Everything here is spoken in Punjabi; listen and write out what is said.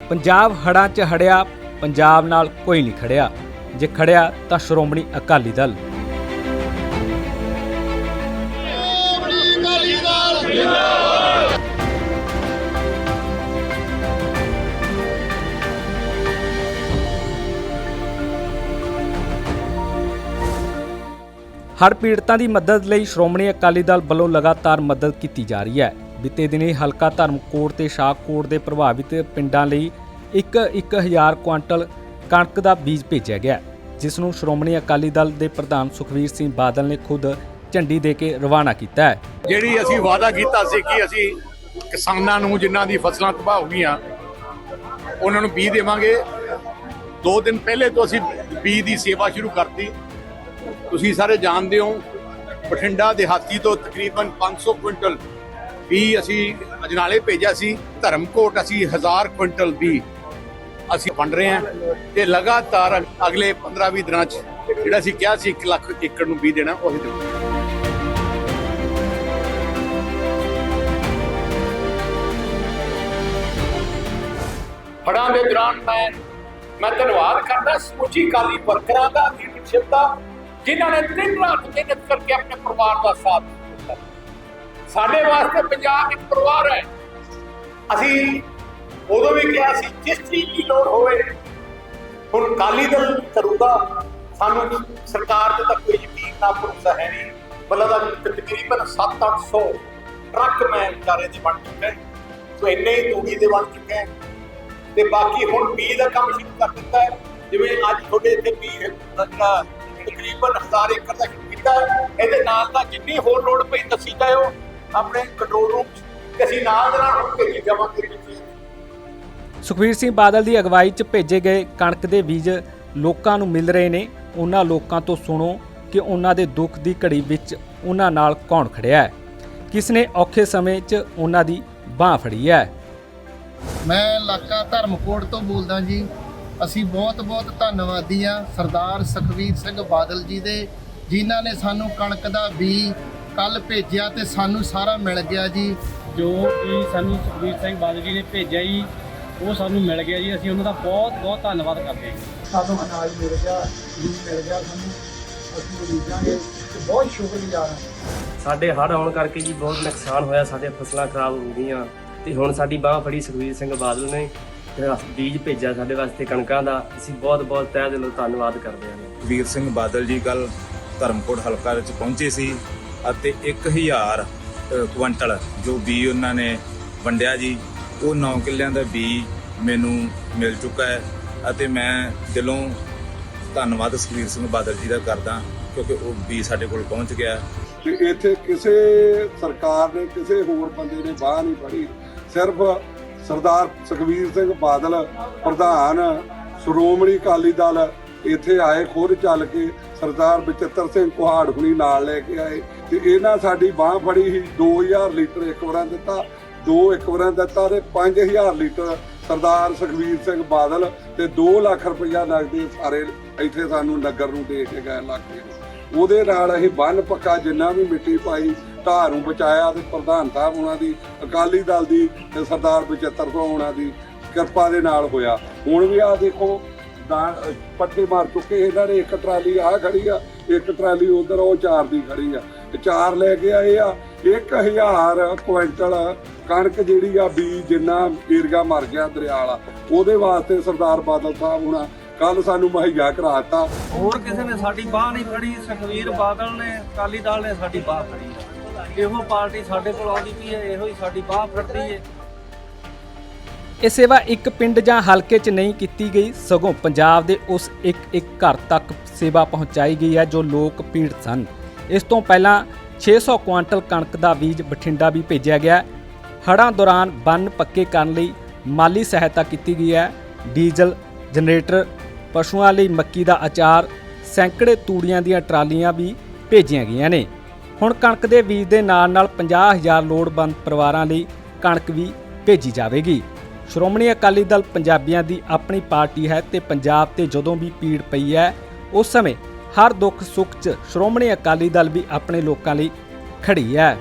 ਪੰਜਾਬ ਹੜਾਂ 'ਚ ਹੜਿਆ, ਪੰਜਾਬ ਨਾਲ ਕੋਈ ਨਹੀਂ ਖੜਿਆ। ਜੇ ਖੜਿਆ ਤਾਂ ਸ਼੍ਰੋਮਣੀ ਅਕਾਲੀ ਦਲ। ਹੜ੍ਹ ਪੀੜਤਾਂ ਦੀ ਮਦਦ ਲਈ ਸ਼੍ਰੋਮਣੀ ਅਕਾਲੀ ਦਲ ਵੱਲੋਂ ਲਗਾਤਾਰ ਮਦਦ ਕੀਤੀ ਜਾ ਰਹੀ ਹੈ। ਬੀਤੇ ਦਿਨੇ ਹਲਕਾ ਧਰਮਕੋਟ ਤੇ ਸ਼ਾਹਕੋਟ ਦੇ ਪ੍ਰਭਾਵਿਤ ਪਿੰਡਾਂ ਲਈ 1-1000 ਕੁਆਂਟਲ ਕਣਕ ਦਾ ਬੀਜ ਭੇਜਿਆ ਗਿਆ, ਜਿਸ ਨੂੰ ਸ਼੍ਰੋਮਣੀ ਅਕਾਲੀ ਦਲ ਦੇ ਪ੍ਰਧਾਨ ਸੁਖਵੀਰ ਸਿੰਘ ਬਾਦਲ ਨੇ ਖੁਦ ਝੰਡੀ ਦੇ ਕੇ ਰਵਾਨਾ ਕੀਤਾ ਹੈ। ਜਿਹੜੀ ਅਸੀਂ ਵਾਅਦਾ ਕੀਤਾ ਸੀ ਕਿ ਅਸੀਂ ਕਿਸਾਨਾਂ ਨੂੰ, ਜਿਨ੍ਹਾਂ ਦੀ ਫਸਲਾਂ ਤਬਾਹ ਹੋ ਗਈਆਂ, ਉਹਨਾਂ ਨੂੰ ਬੀਜ ਦੇਵਾਂਗੇ। ਦੋ ਦਿਨ ਪਹਿਲੇ ਤੋਂ ਅਸੀਂ ਬੀਜ ਦੀ ਸੇਵਾ ਸ਼ੁਰੂ ਕਰਤੀ। ਤੁਸੀਂ ਸਾਰੇ ਜਾਣਦੇ ਹੋ, ਬਠਿੰਡਾ ਦਿਹਾਤੀ ਤੋਂ ਤਕਰੀਬਨ 500 ਕੁਇੰਟਲ ਵੀ ਅਸੀਂ ਅਜਨਾਲੇ ਭੇਜਿਆ ਸੀ, ਧਰਮਕੋਟ ਅਸੀਂ 1000 ਕੁਇੰਟਲ ਬੀ ਅਸੀਂ ਵੰਡ ਰਹੇ ਹਾਂ ਤੇ ਲਗਾਤਾਰ ਅਗਲੇ 15-20 ਦਿਨਾਂ 'ਚ ਜਿਹੜਾ ਅਸੀਂ ਕਿਹਾ ਸੀ 1 ਲੱਖ ਏਕੜ ਨੂੰ ਬੀ ਦੇਣਾ, ਉਹ ਅਸੀਂ ਫੜਾਂ ਦੇ ਦੌਰਾਨ ਮੈਂ ਮੈਂ ਧੰਨਵਾਦ ਕਰਦਾ ਸਮੁੱਚੀ ਕਾਲੀ ਵਰਕਰਾਂ ਦਾ ਲੀਡਰਸ਼ਿਪ ਦਾ, ਜਿਨ੍ਹਾਂ ਨੇ ਦਿਨ ਰਾਤ ਮਿਹਨਤ ਕਰਕੇ ਆਪਣੇ ਪਰਿਵਾਰ ਦਾ ਸਾਥ ਸਾਡੇ ਵਾਸਤੇ ਪੰਜਾਬ ਇੱਕ ਪਰਿਵਾਰ ਹੈ। ਅਸੀਂ ਉਦੋਂ ਵੀ ਕਿਹਾ ਸੀ, ਜਿਸ ਚੀਜ਼ ਦੀ ਲੋੜ ਹੋਵੇ, ਹੁਣ ਕਾਲੀ ਦਲ ਕਰੂਗਾ, ਸਾਨੂੰ ਸਰਕਾਰ ਤੇ ਤਾਂ ਕੋਈ ਯਕੀਨ ਨਾ ਭਰੋਸਾ ਹੈ ਨਹੀਂ। ਬਲਦਾ ਤਕਰੀਬਨ 7-800 ਟਰੱਕ ਮੈਂ ਵਿਚਾਰੇ ਦੇ ਬਣ ਚੁੱਕੇ ਸੋ ਇੰਨੇ ਹੀ ਤੂੜੀ ਦੇ ਬਣ ਚੁੱਕੇ ਤੇ ਬਾਕੀ ਹੁਣ ਬੀਜ ਦਾ ਕੰਮ ਸ਼ੁਰੂ ਕਰ ਦਿੱਤਾ ਹੈ। ਜਿਵੇਂ ਅੱਜ ਤੁਹਾਡੇ ਇੱਥੇ ਬੀਜ ਤਕਰੀਬਨ 1000 ਏਕੜ ਦਾ ਕੀਤਾ ਇਹਦੇ ਨਾਲ ਦਾ ਜਿੰਨੀ ਹੋਰ ਲੋੜ ਪਈ, ਦੱਸੀ ਜਾਇਓ। ਆਪਣੇ ਕੰਟਰੋਲ ਰੂਮ 'ਚ ਤੇ ਅਸੀਂ ਨਾਲ ਦੇ ਨਾਲ ਭੇਜੀ ਜਾਵਾਂਗੇ ਸੁਖਵੀਰ ਸਿੰਘ ਬਾਦਲ ਦੀ ਅਗਵਾਈ 'ਚ ਭੇਜੇ ਗਏ ਕਣਕ ਦੇ ਬੀਜ ਲੋਕਾਂ ਨੂੰ ਮਿਲ ਰਹੇ ਨੇ। ਉਹਨਾਂ ਲੋਕਾਂ ਤੋਂ ਸੁਣੋ ਕਿ ਉਹਨਾਂ ਦੇ ਦੁੱਖ ਦੀ ਘੜੀ ਵਿੱਚ ਉਹਨਾਂ ਨਾਲ ਕੌਣ ਖੜਿਆ ਹੈ। ਕਿਸ ਨੇ ਔਖੇ ਸਮੇਂ 'ਚ ਉਹਨਾਂ ਦੀ ਬਾਹ ਫੜੀ ਹੈ। ਮੈਂ ਇਲਾਕਾ ਧਰਮਕੋਟ ਤੋਂ ਬੋਲਦਾ ਜੀ। ਅਸੀਂ ਬਹੁਤ ਬਹੁਤ ਧੰਨਵਾਦੀ ਆ ਸਰਦਾਰ ਸੁਖਵੀਰ ਸਿੰਘ ਬਾਦਲ ਜੀ ਦੇ ਜਿਨ੍ਹਾਂ ਨੇ ਸਾਨੂੰ ਕਣਕ ਦਾ ਬੀ ਕੱਲ ਭੇਜਿਆ ਤੇ ਸਾਨੂੰ ਸਾਰਾ ਮਿਲ ਗਿਆ ਜੀ। ਜੋ ਵੀ ਸਾਨੂੰ ਸੁਖਬੀਰ ਸਿੰਘ ਬਾਦਲ ਜੀ ਨੇ ਭੇਜਿਆ ਜੀ ਉਹ ਸਾਨੂੰ ਮਿਲ ਗਿਆ ਜੀ। ਅਸੀਂ ਉਹਨਾਂ ਦਾ ਬਹੁਤ ਬਹੁਤ ਧੰਨਵਾਦ ਕਰਦੇ ਹਾਂ ਸਾਨੂੰ ਅਨਾਜ ਮਿਲ ਗਿਆ ਬੀਜ ਮਿਲ ਗਿਆ ਸਾਨੂੰ। ਅਸੀਂ ਤੇ ਬਹੁਤ ਸ਼ੁਕਰਗੁਜ਼ਾਰ ਹਾਂ। ਸਾਡੇ ਹੜ੍ਹ ਆਉਣ ਕਰਕੇ ਜੀ ਬਹੁਤ ਨੁਕਸਾਨ ਹੋਇਆ ਸਾਡੇ ਫਸਲਾਂ ਖਰਾਬ ਹੋ ਗਈਆਂ। ਤੇ ਹੁਣ ਸਾਡੀ ਬਾਹ ਫੜੀ ਸੁਖਵੀਰ ਸਿੰਘ ਬਾਦਲ ਨੇ ਬੀਜ ਭੇਜਿਆ ਸਾਡੇ ਵਾਸਤੇ ਕਣਕਾਂ ਦਾ। ਅਸੀਂ ਬਹੁਤ ਬਹੁਤ ਤਹਿ ਦਿਲੋਂ ਧੰਨਵਾਦ ਕਰਦੇ ਹਾਂ ਵੀਰ ਸਿੰਘ ਬਾਦਲ ਜੀ ਕੱਲ ਧਰਮਕੋਟ ਹਲਕਾ ਵਿੱਚ ਪਹੁੰਚੇ ਸੀ। ਅਤੇ 1000 ਅ, ਕੁਇੰਟਲ ਜੋ ਬੀ ਉਹਨਾਂ ਨੇ ਵੰਡਿਆ ਜੀ ਉਹ 9 ਕਿੱਲਿਆਂ ਦਾ ਬੀ ਮੈਨੂੰ ਮਿਲ ਚੁੱਕਾ ਹੈ ਅਤੇ ਮੈਂ ਦਿਲੋਂ ਧੰਨਵਾਦ ਸੁਖਵੀਰ ਸਿੰਘ ਬਾਦਲ ਜੀ ਦਾ ਕਰਦਾ ਕਿਉਂਕਿ ਉਹ ਬੀ ਸਾਡੇ ਕੋਲ ਪਹੁੰਚ ਗਿਆ ਹੈ। ਤੇ ਇੱਥੇ ਕਿਸੇ ਸਰਕਾਰ ਨੇ ਕਿਸੇ ਹੋਰ ਬੰਦੇ ਨੇ ਬਾਹ ਨਹੀਂ ਫੜੀ ਸਿਰਫ ਸਰਦਾਰ ਸੁਖਵੀਰ ਸਿੰਘ ਬਾਦਲ ਪ੍ਰਧਾਨ ਸ਼੍ਰੋਮਣੀ ਅਕਾਲੀ ਦਲ ਇੱਥੇ ਆਏ ਖੁਦ ਚੱਲ ਕੇ ਸਰਦਾਰ ਬਚਿੱਤਰ ਸਿੰਘ ਕੁਹਾੜ ਹੁਣੀ ਨਾਲ ਲੈ ਕੇ ਆਏ ਤੇ ਇਹਨਾਂ ਸਾਡੀ ਬਾਹ ਫੜੀ ਸੀ 2000 ਲੀਟਰ ਇੱਕ ਵਾਰਾਂ ਦਿੱਤਾ, ਦੋ ਇੱਕ ਵਾਰਾਂ ਦਿੱਤਾ ਤੇ 5000 ਲੀਟਰ ਸਰਦਾਰ ਸੁਖਵੀਰ ਸਿੰਘ ਬਾਦਲ ਤੇ 2 ਲੱਖ ਰੁਪਇਆ ਨਗਦੀ ਸਾਰੇ ਇੱਥੇ ਸਾਨੂੰ ਨਗਰ ਨੂੰ ਦੇ ਕੇ ਗਏ ਇਲਾਕੇ ਨੂੰ ਉਹਦੇ ਨਾਲ ਅਸੀਂ ਬੰਨ ਪੱਕਾ ਜਿੰਨਾ ਵੀ ਮਿੱਟੀ ਪਾਈ, ਢਾਹ ਨੂੰ ਬਚਾਇਆ ਤੇ ਪ੍ਰਧਾਨ ਸਾਹਿਬ ਉਹਨਾਂ ਦੀ, ਅਕਾਲੀ ਦਲ ਦੀ ਤੇ ਸਰਦਾਰ ਬਚਿੱਤਰ ਤੋਂ ਉਹਨਾਂ ਦੀ ਕਿਰਪਾ ਦੇ ਨਾਲ ਹੋਇਆ। ਹੁਣ ਵੀ ਆ ਦੇਖੋ ਪੱਟੇ ਮਾਰ ਚੁੱਕੇ, ਇਹਨਾਂ ਨੇ ਇੱਕ ਟਰਾਲੀ ਆ ਖੜੀ ਆ, ਇੱਕ ਟਰਾਲੀ ਉਧਰ, ਉਹ ਚਾਰ ਦੀ ਖੜੀ ਆ। ਚਾਰ ਲੈ ਕੇ ਆਏ ਆ 1000 ਕੁਇੰਟਲ ਕਣਕ ਜਿਹੜੀ ਆ ਬੀ ਜਿੰਨਾ ਏਰੀਆ ਮਰ ਗਿਆ ਦਰਿਆ ਵਾਲਾ ਉਹਦੇ ਵਾਸਤੇ ਸਰਦਾਰ ਬਾਦਲ ਸਾਹਿਬ ਹੁਣਾ ਕੱਲ ਸਾਨੂੰ ਮੁਹੱਈਆ ਕਰਾਤਾ। ਹੋਰ ਕਿਸੇ ਨੇ ਸਾਡੀ ਬਾਹ ਨਹੀਂ ਫੜੀ, ਸੁਖਬੀਰ ਬਾਦਲ ਨੇ, ਅਕਾਲੀ ਦਲ ਨੇ ਸਾਡੀ ਬਾਹ ਫੜੀ। ਇਹੋ ਪਾਰਟੀ ਸਾਡੇ ਕੋਲ ਆਉਂਦੀ ਪਈ ਹੈ, ਇਹੋ ਹੀ ਸਾਡੀ ਬਾਹ ਫੜਦੀ ਹੈ। ਇਹ ਸੇਵਾ ਇੱਕ ਪਿੰਡ ਜਾਂ ਹਲਕੇ 'ਚ ਨਹੀਂ ਕੀਤੀ ਗਈ, ਸਗੋਂ ਪੰਜਾਬ ਦੇ ਉਸ ਇੱਕ ਇੱਕ ਘਰ ਤੱਕ ਸੇਵਾ ਪਹੁੰਚਾਈ ਗਈ ਹੈ ਜੋ ਲੋਕ ਪੀੜਤ ਸਨ। ਇਸ ਤੋਂ ਪਹਿਲਾਂ 600 ਕੁਆਂਟਲ ਕਣਕ ਦਾ ਬੀਜ ਬਠਿੰਡਾ ਵੀ ਭੇਜਿਆ ਗਿਆ। ਹੜ੍ਹਾਂ ਦੌਰਾਨ ਬੰਨ ਪੱਕੇ ਕਰਨ ਲਈ ਮਾਲੀ ਸਹਾਇਤਾ ਕੀਤੀ ਗਈ ਹੈ। ਡੀਜ਼ਲ, ਜਨਰੇਟਰ, ਪਸ਼ੂਆਂ ਲਈ ਮੱਕੀ ਦਾ ਅਚਾਰ, ਸੈਂਕੜੇ ਤੂੜੀਆਂ ਦੀਆਂ ਟਰਾਲੀਆਂ ਵੀ ਭੇਜੀਆਂ ਗਈਆਂ ਨੇ। ਹੁਣ ਕਣਕ ਦੇ ਬੀਜ ਦੇ ਨਾਲ ਨਾਲ 50000 ਲੋੜਵੰਦ ਪਰਿਵਾਰਾਂ ਲਈ ਕਣਕ ਵੀ ਭੇਜੀ ਜਾਵੇਗੀ। ਸ਼੍ਰੋਮਣੀ ਅਕਾਲੀ ਦਲ ਪੰਜਾਬੀਆਂ ਦੀ ਆਪਣੀ ਪਾਰਟੀ ਹੈ ਤੇ ਪੰਜਾਬ ਤੇ ਜਦੋਂ ਵੀ ਪੀੜ ਪਈ ਹੈ, ਉਸ ਸਮੇਂ ਹਰ ਦੁੱਖ ਸੁੱਖ 'ਚ ਸ਼੍ਰੋਮਣੀ ਅਕਾਲੀ ਦਲ ਵੀ ਆਪਣੇ ਲੋਕਾਂ ਲਈ ਖੜੀ ਹੈ।